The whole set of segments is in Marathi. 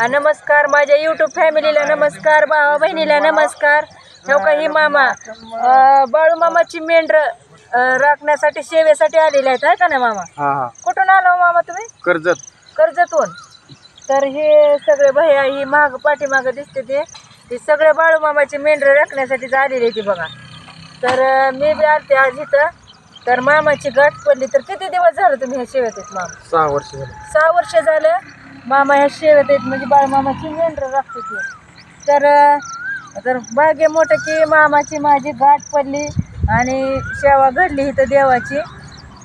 नमस्कार माझ्या युट्यूब फॅमिलीला नमस्कार भावा बहिणीला नमस्कार. ठेव का ही मामा बाळू मामाची मेंढर राखण्यासाठी सेवेसाठी आलेले आहेत आहे का ना मामा? हा हा. कुठून आलो मामा तुम्ही? कर्जत. कर्जतून तर हे सगळे भैया ही माग पाठीमाग दिसते ते. ते सगळे बाळू मामाचे मेंढर राखण्यासाठी आलेले ते बघा. तर मी बी आलते आज इथं. तर मामाची गाठ पडली. तर किती दिवस झालं तुम्ही ह्या सेवेत मामा? सहा वर्ष झाले. सहा वर्ष झालं? मामा ह्या शेवत आहेत म्हणजे बाळ मामाची मेंढर राखते ते. तर तर भाग्य मोठं की मामाची माझी गाठ पडली आणि सेवा घडली इथं देवाची.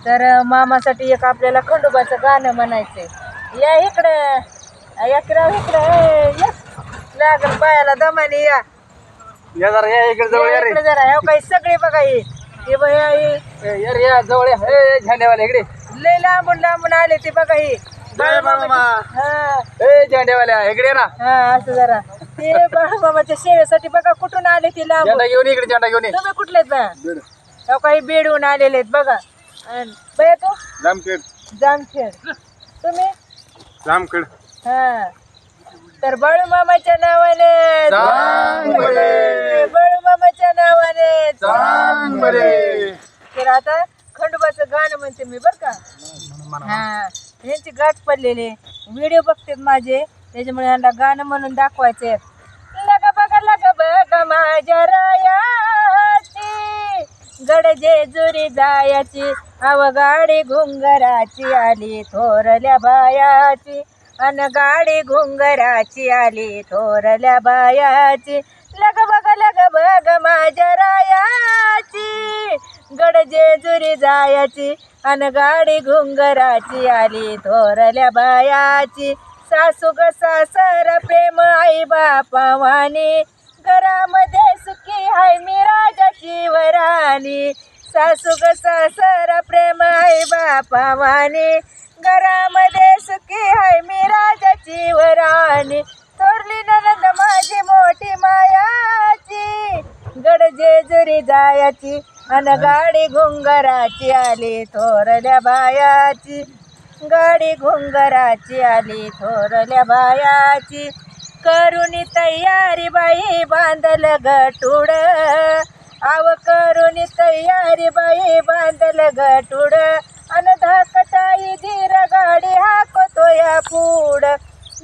तर मामासाठी एक आपल्याला खंडोबाचं गाणं म्हणायचंय. या इकडं या किराव इकडं. लागल पायाला दमाने या. जरा इकडे जवळ जरा ह्या काही सगळे बघा हे. हे बघा हे. या जवळ इकडे. लय लांबून लांबून आले ते बघा हे. जय मामा. हा. ए झेंडेवाल्या इकडे ये ना. हा असं जरा. ते सेवेसाठी बघा कुठून आले ते लांब. झेंडा घेऊन ये इकडे झेंडा घेऊन ये. तुम्ही कुठले आहेत बा तेव्हा काही बेडून आलेले आहेत बघा. अन बया तू? जामखेड. जामखेड. तुम्ही? जामखेड. हा. तर बाळूमामाच्या नावाने. चांगले. बाळूमामाच्या नावाने. चांगले. तर आता खंडोबाचं गाणं म्हणते मी बर का? हा. यांची गाठ पडलेली व्हिडिओ बघतात माझे. त्याच्यामुळे यांना गाणं म्हणून दाखवायचे लगा बघा लगा बघा माझ्या रायाची. गड जेजुरी जायाची अव गाडी घुंगराची आली थोरल्या बायाची. अन गाडी घुंगराची आली थोरल्या बायाची. लग बघ लग बघ माझ्या राया गड जेजुरी जायाची अन गाडी घुंगराची आली थोरल्या बायाची. सासू ग सासर प्रेम आई बापा वाणी. घरामध्ये सुखी हाय मी राजाची वराणी. सासू ग सासर प्रेम आई बापा वाणी. घरामध्ये सुखी हाय मी राजाची वराणी. थोरली ननंद माझी मोठी माया. जेजुरी जायाची अन गाडी घुंगराची आली थोरल्या बायाची. गाडी घुंगराची आली थोरल्या बायाची. करुणी तयारी बाई बांधल गटुड. आव करुणी तयारी बाई बांधल गटुड. अन धाकटाई धीर गाडी हाकतो या पुढ.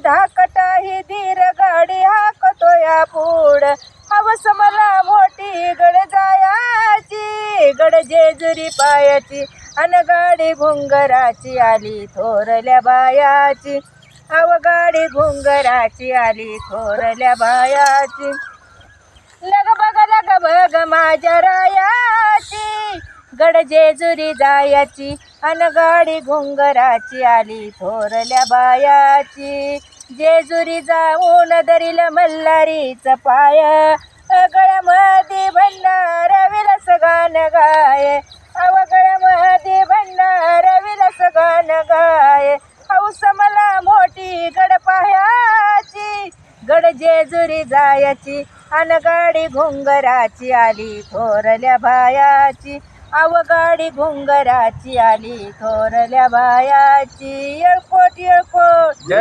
धाकटाई धीर गाडी हाकतो या पुढ. गड जेजुरी पायाची अन गाडी घुंगराची आली थोरल्या बायाची. अव गाडी घुंगराची आली थोरल्या बायाची. लग बघ लग बघ माझ्या रायाची. गड जेजुरी जायाची अन गाडी घुंगराची आली थोरल्या बायाची. जेजुरी जाऊन दरील मल्हारीच पाया. गळ्यामध्ये भंडार विलस गाण गाय. अव गळ्यामध्ये भंडार विलस गाण गाय. हौस मला मोठी गड पायाची गड जेजुरी जायाची अन गाडी घुंगराची आली थोरल्या बायाची. अव गाडी घुंगराची आली थोरल्या बायाची. येळकोट येळकोट